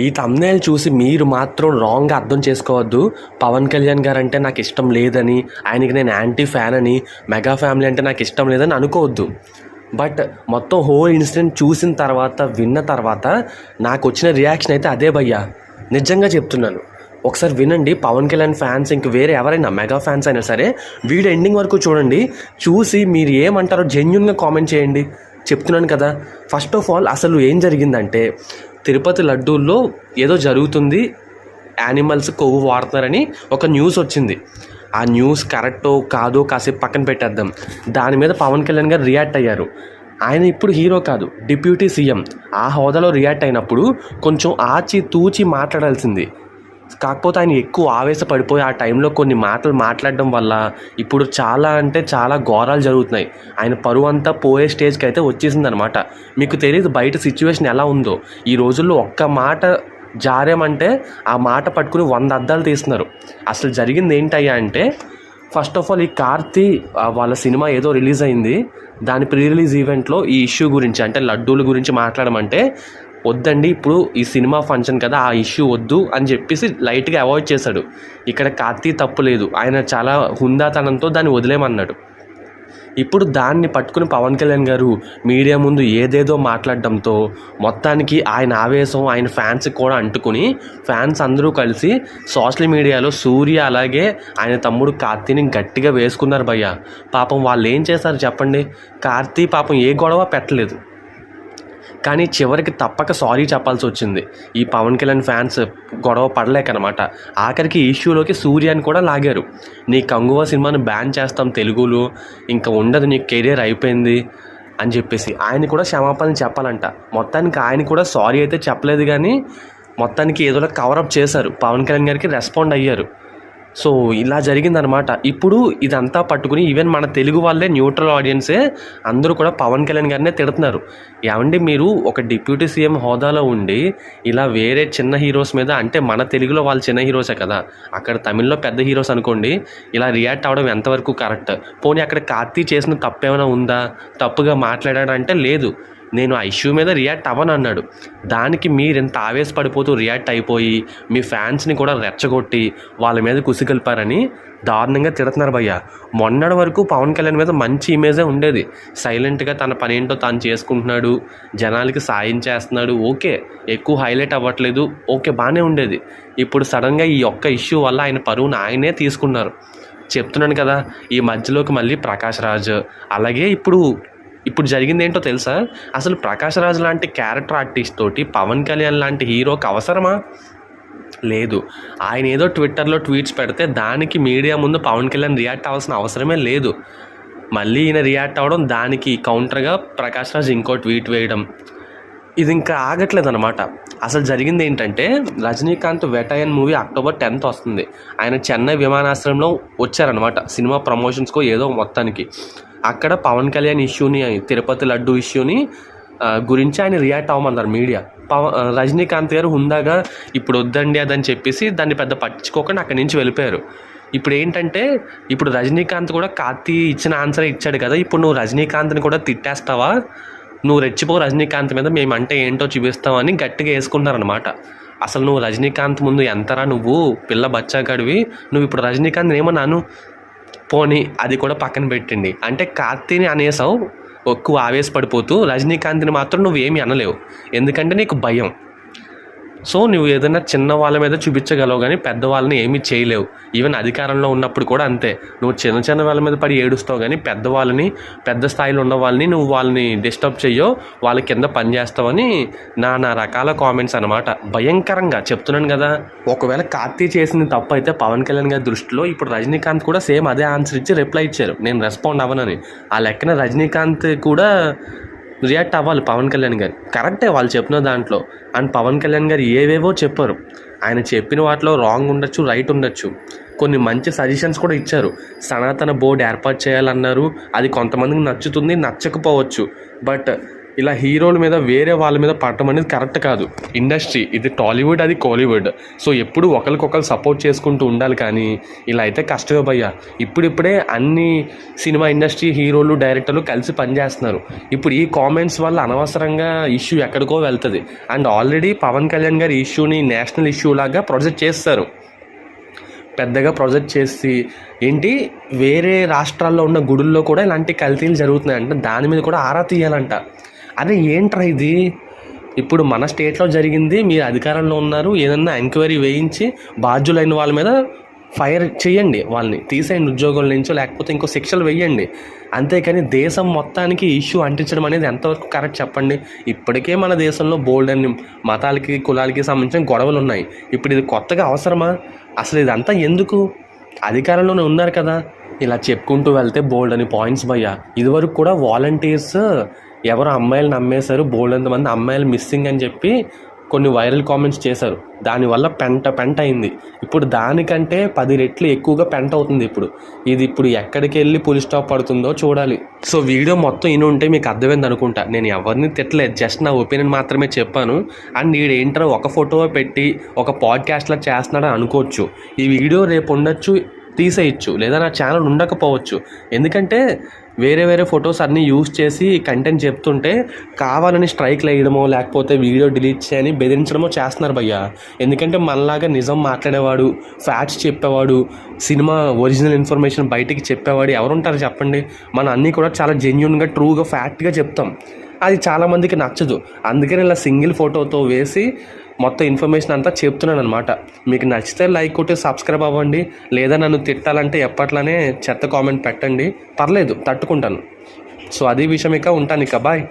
ఈ తమ్నేల్ చూసి మీరు మాత్రం రాంగ్గా అర్థం చేసుకోవద్దు. పవన్ కళ్యాణ్ గారు అంటే నాకు ఇష్టం లేదని ఆయనకి నేను యాంటీ ఫ్యాన్ అని మెగా ఫ్యామిలీ అంటే నాకు ఇష్టం లేదని అనుకోవద్దు. బట్ మొత్తం హోల్ ఇన్సిడెంట్ చూసిన తర్వాత విన్న తర్వాత నాకు వచ్చిన రియాక్షన్ అయితే అదే భయ్యా. నిజంగా చెప్తున్నాను. ఒకసారి వినండి పవన్ కళ్యాణ్ ఫ్యాన్స్ ఇంక వేరే ఎవరైనా మెగా ఫ్యాన్స్ అయినా సరే వీడియో ఎండింగ్ వరకు చూడండి. చూసి మీరు ఏమంటారో జెన్యున్గా కామెంట్ చేయండి. చెప్తున్నాను కదా. ఫస్ట్ ఆఫ్ ఆల్ అసలు ఏం జరిగిందంటే తిరుపతి లడ్డూల్లో ఏదో జరుగుతుంది. యానిమల్స్ కొవ్వు వాడుతున్నారని ఒక న్యూస్ వచ్చింది. ఆ న్యూస్ కరెక్టో కాదో కాసేపు పక్కన పెట్టేద్దాం. దాని మీద పవన్ కళ్యాణ్ గారు రియాక్ట్ అయ్యారు. ఆయన ఇప్పుడు హీరో కాదు డిప్యూటీ సీఎం. ఆ హోదాలో రియాక్ట్ అయినప్పుడు కొంచెం ఆచి తూచి మాట్లాడాల్సింది. కాకపోతే ఆయన ఎక్కువ ఆవేశపడిపోయి ఆ టైంలో కొన్ని మాటలు మాట్లాడడం వల్ల ఇప్పుడు చాలా అంటే చాలా ఘోరాలు జరుగుతున్నాయి. ఆయన పరువు అంతా పోయే స్టేజ్కి అయితే వచ్చేసింది అనమాట మీకు తెలియదు బయట సిచ్యువేషన్ ఎలా ఉందో. ఈ రోజుల్లో ఒక్క మాట జారేమంటే ఆ మాట పట్టుకుని వంద అద్దాలు తీస్తున్నారు. అసలు జరిగింది ఏంటయ్యా అంటే ఫస్ట్ ఆఫ్ ఆల్ ఈ కార్తీ వాళ్ళ సినిమా ఏదో రిలీజ్ అయింది. దాని ప్రీ రిలీజ్ ఈవెంట్లో ఈ ఇష్యూ గురించి అంటే లడ్డూల గురించి మాట్లాడమంటే వద్దండి ఇప్పుడు ఈ సినిమా ఫంక్షన్ కదా ఆ ఇష్యూ వద్దు అని చెప్పేసి లైట్గా అవాయిడ్ చేశాడు. ఇక్కడ కార్తీ తప్పు లేదు ఆయన చాలా హుందాతనంతో దాన్ని వదిలేమన్నాడు. ఇప్పుడు దాన్ని పట్టుకుని పవన్ కళ్యాణ్ గారు మీడియా ముందు ఏదేదో మాట్లాడడంతో మొత్తానికి ఆయన ఆవేశం ఆయన ఫ్యాన్స్కి కూడా అంటుకుని ఫ్యాన్స్ అందరూ కలిసి సోషల్ మీడియాలో సూర్య అలాగే ఆయన తమ్ముడు కార్తీని గట్టిగా వేసుకున్నారు భయ్య. పాపం వాళ్ళు ఏం చేశారు చెప్పండి? కార్తీ పాపం ఏ గొడవ పెట్టలేదు. కానీ చివరికి తప్పక సారీ చెప్పాల్సి వచ్చింది. ఈ పవన్ కళ్యాణ్ ఫ్యాన్స్ గొడవ పడలేకనమాట. ఆఖరికి ఈ ఇష్యూలోకి సూర్యాని కూడా లాగారు. నీ కంగువ సినిమాను బ్యాన్ చేస్తాం తెలుగులో ఇంకా ఉండదు నీ కెరీర్ అయిపోయింది అని చెప్పేసి ఆయన కూడా క్షమాపణ చెప్పాలంట. మొత్తానికి ఆయన కూడా సారీ అయితే చెప్పలేదు కానీ మొత్తానికి ఏదోలా కవరప్ చేశారు. పవన్ కళ్యాణ్ గారికి రెస్పాండ్ అయ్యారు. సో ఇలా జరిగిందనమాట ఇప్పుడు ఇదంతా పట్టుకుని ఈవెన్ మన తెలుగు వాళ్ళే న్యూట్రల్ ఆడియన్సే అందరూ కూడా పవన్ కళ్యాణ్ గారినే తిడుతున్నారు. ఏమండి మీరు ఒక డిప్యూటీ సీఎం హోదాలో ఉండి ఇలా వేరే చిన్న హీరోస్ మీద అంటే మన తెలుగులో వాళ్ళు చిన్న హీరోసే కదా అక్కడ తమిళ్ళో పెద్ద హీరోస్ అనుకోండి ఇలా రియాక్ట్ అవ్వడం ఎంతవరకు కరెక్ట్? పోనీ అక్కడ కార్తీ చేసిన తప్పేమైనా ఉందా? తప్పుగా మాట్లాడాడంటే లేదు. నేను ఆ ఇష్యూ మీద రియాక్ట్ అవ్వను అన్నాడు దానికి మీరు ఎంత ఆవేశపడిపోతూ రియాక్ట్ అయిపోయి మీ ఫ్యాన్స్ని కూడా రెచ్చగొట్టి వాళ్ళ మీద కుసిగలిపారని దారుణంగా తిడుతున్నారు భయ్య. మొన్నటి వరకు పవన్ కళ్యాణ్ మీద మంచి ఇమేజే ఉండేది. సైలెంట్గా తన పని ఏంటో తాను చేసుకుంటున్నాడు జనాలకి సాయం చేస్తున్నాడు ఓకే. ఎక్కువ హైలైట్ అవ్వట్లేదు ఓకే బాగానే ఉండేది. ఇప్పుడు సడన్గా ఈ ఒక్క ఇష్యూ వల్ల ఆయన పరువును ఆయనే తీసుకున్నారు. చెప్తున్నాను కదా ఈ మధ్యలోకి మళ్ళీ ప్రకాష్ రాజ్ అలాగే ఇప్పుడు ఇప్పుడు జరిగింది ఏంటో తెలుసా? అసలు ప్రకాష్ రాజ్ లాంటి క్యారెక్టర్ ఆర్టిస్ట్ తోటి పవన్ కళ్యాణ్ లాంటి హీరోకి అవసరమా? లేదు. ఆయన ఏదో ట్విట్టర్లో ట్వీట్స్ పెడితే దానికి మీడియా ముందు పవన్ కళ్యాణ్ రియాక్ట్ అవ్వాల్సిన అవసరమే లేదు. మళ్ళీ ఈయన రియాక్ట్ అవ్వడం దానికి కౌంటర్గా ప్రకాష్ రాజ్ ఇంకో ట్వీట్ వేయడం. ఇది ఇంకా ఆగట్లేదు అనమాట అసలు జరిగింది ఏంటంటే Rajinikanth Vettaiyan movie October tenth వస్తుంది. ఆయన చెన్నై విమానాశ్రయంలో వచ్చారనమాట సినిమా ప్రమోషన్స్కో ఏదో మొత్తానికి. అక్కడ పవన్ కళ్యాణ్ ఇష్యూని తిరుపతి లడ్డు ఇష్యూని గురించి ఆయన రియాక్ట్ అవ్వమన్నారు మీడియా. పవ రజనీకాంత్ గారు హుందాగా ఇప్పుడు వద్దండి అదని చెప్పేసి దాన్ని పెద్ద పట్టించుకోకుండా అక్కడి నుంచి వెళ్ళిపోయారు. ఇప్పుడు ఏంటంటే ఇప్పుడు రజనీకాంత్ కూడా కాతి ఇచ్చిన ఆన్సర్ ఇచ్చాడు కదా ఇప్పుడు నువ్వు రజనీకాంత్ని కూడా తిట్టేస్తావా? నువ్వు రెచ్చిపో రజనీకాంత్ మీద మేమంటే ఏంటో చూపిస్తామని గట్టిగా వేసుకున్నారనమాట అసలు నువ్వు రజనీకాంత్ ముందు ఎంతరా నువ్వు పిల్ల బచ్చాగాడివి? నువ్వు ఇప్పుడు రజనీకాంత్ ఏమన్నాను? పోనీ అది కూడా పక్కన పెట్టండి. అంటే కార్తీని అనేసావు ఎక్కువ ఆవేశపడిపోతూ రజనీకాంత్ని మాత్రం నువ్వు ఏమీ అనలేవు. ఎందుకంటే నీకు భయం. సో నువ్వు ఏదైనా చిన్న వాళ్ళ మీద చూపించగలవు కానీ పెద్దవాళ్ళని ఏమీ చేయలేవు. ఈవెన్ అధికారంలో ఉన్నప్పుడు కూడా అంతే. నువ్వు చిన్న చిన్న వాళ్ళ మీద పడి ఏడుస్తావు కానీ పెద్దవాళ్ళని పెద్ద స్థాయిలో ఉన్న వాళ్ళని నువ్వు వాళ్ళని డిస్టర్బ్ చేయో వాళ్ళ కింద పని చేస్తావని నా నా రకాల కామెంట్స్ అనమాట భయంకరంగా చెప్తున్నాను కదా. ఒకవేళ కార్తీ చేసింది తప్పు అయితే పవన్ కళ్యాణ్ గారి దృష్టిలో ఇప్పుడు రజనీకాంత్ కూడా సేమ్ అదే ఆన్సర్ ఇచ్చి రిప్లై ఇచ్చారు. నేను రెస్పాండ్ అవ్వనని. ఆ లెక్కన రజనీకాంత్ కూడా రియాక్ట్ అవ్వాలి పవన్ కళ్యాణ్ గారు. కరెక్టే వాళ్ళు చెప్పిన దాంట్లో. అండ్ పవన్ కళ్యాణ్ గారు ఏవేవో చెప్పారు. ఆయన చెప్పిన వాటిలో రాంగ్ ఉండొచ్చు రైట్ ఉండొచ్చు. కొన్ని మంచి సజెషన్స్ కూడా ఇచ్చారు. సనాతన బోర్డు ఏర్పాటు చేయాలన్నారు. అది కొంతమందికి నచ్చుతుంది నచ్చకపోవచ్చు. బట్ ఇలా హీరోల మీద వేరే వాళ్ళ మీద పడటం అనేది కరెక్ట్ కాదు. ఇండస్ట్రీ ఇది టాలీవుడ్ అది కోలీవుడ్. సో ఎప్పుడు ఒకరికొకరు సపోర్ట్ చేసుకుంటూ ఉండాలి కానీ ఇలా అయితే కష్టమే భయ్యా. ఇప్పుడిప్పుడే అన్ని సినిమా ఇండస్ట్రీ హీరోలు డైరెక్టర్లు కలిసి పనిచేస్తున్నారు ఇప్పుడు ఈ కామెంట్స్ వల్ల అనవసరంగా ఇష్యూ ఎక్కడికో వెళ్తుంది. అండ్ ఆల్రెడీ పవన్ కళ్యాణ్ గారి ఇష్యూని నేషనల్ ఇష్యూ లాగా ప్రొజెక్ట్ చేస్తారు. పెద్దగా ప్రొజెక్ట్ చేసి ఏంటి? వేరే రాష్ట్రాల్లో ఉన్న గుడుల్లో కూడా ఇలాంటి కల్తీలు జరుగుతున్నాయి అంటే దాని మీద కూడా ఆరా తీయాలంట. అరే ఏంట్రా ఇది? ఇప్పుడు మన స్టేట్లో జరిగింది మీరు అధికారంలో ఉన్నారు ఏదన్నా ఎంక్వైరీ వేయించి బాధ్యులైన వాళ్ళ మీద ఫైర్ చేయండి వాళ్ళని. తీసేయండి ఉద్యోగుల నుంచో లేకపోతే ఇంకో శిక్షలు వేయండి. అంతేకాని దేశం మొత్తానికి ఇష్యూ అంటించడం అనేది ఎంతవరకు కరెక్ట్ చెప్పండి? ఇప్పటికే మన దేశంలో బోల్డ్ అని మతాలకి కులాలకి సంబంధించిన గొడవలు ఉన్నాయి. ఇప్పుడు ఇది కొత్తగా అవసరమా? అసలు ఇదంతా ఎందుకు? అధికారంలోనే ఉన్నారు కదా. ఇలా చెప్పుకుంటూ వెళ్తే బోల్డ్ అని పాయింట్స్ భయ్యా. ఇదివరకు కూడా వాలంటీర్స్ ఎవరో అమ్మాయిలు నమ్మేశారు బోల్డ్ అంతమంది అమ్మాయిలు మిస్సింగ్ అని చెప్పి కొన్ని వైరల్ కామెంట్స్ చేశారు. దానివల్ల పెంట పెంట అయింది. ఇప్పుడు దానికంటే పది రెట్లు ఎక్కువగా పెంట అవుతుంది ఇప్పుడు. ఇది ఇప్పుడు ఎక్కడికి వెళ్ళి పులి స్టాప్ పడుతుందో చూడాలి. సో వీడియో మొత్తం ఇని ఉంటే మీకు అర్థమైంది అనుకుంటా. నేను ఎవరిని తిట్టలేదు జస్ట్ నా ఒపీనియన్ మాత్రమే చెప్పాను. అండ్ వీడు ఏంటో ఒక ఫోటో పెట్టి ఒక పాడ్కాస్ట్లా చేస్తున్నాడని అనుకోవచ్చు. ఈ వీడియో రేపు ఉండొచ్చు తీసేయచ్చు. లేదా నా ఛానల్ ఉండకపోవచ్చు. ఎందుకంటే వేరే వేరే ఫొటోస్ అన్నీ యూస్ చేసి కంటెంట్ చెప్తుంటే కావాలని స్ట్రైక్లు వేయడమో లేకపోతే వీడియో డిలీట్ చేయని బెదిరించడమో చేస్తున్నారు భయ్య. ఎందుకంటే మనలాగా నిజం మాట్లాడేవాడు ఫ్యాక్ట్స్ చెప్పేవాడు సినిమా ఒరిజినల్ ఇన్ఫర్మేషన్ బయటికి చెప్పేవాడు ఎవరుంటారు చెప్పండి? మనం అన్నీ కూడా చాలా జెన్యున్గా ట్రూగా ఫ్యాక్ట్గా చెప్తాం. అది చాలామందికి నచ్చదు. అందుకని ఇలా సింగిల్ ఫోటోతో వేసి మొత్తం ఇన్ఫర్మేషన్ అంతా చెప్తున్నాను అనమాట మీకు నచ్చితే లైక్ కొట్టి సబ్స్క్రైబ్ అవ్వండి. లేదా నన్ను తిట్టాలంటే ఎప్పట్లానే చెత్త కామెంట్ పెట్టండి. పర్లేదు తట్టుకుంటాను. సో అది విషయం ఇక ఉంటాను ఇక. బాయ్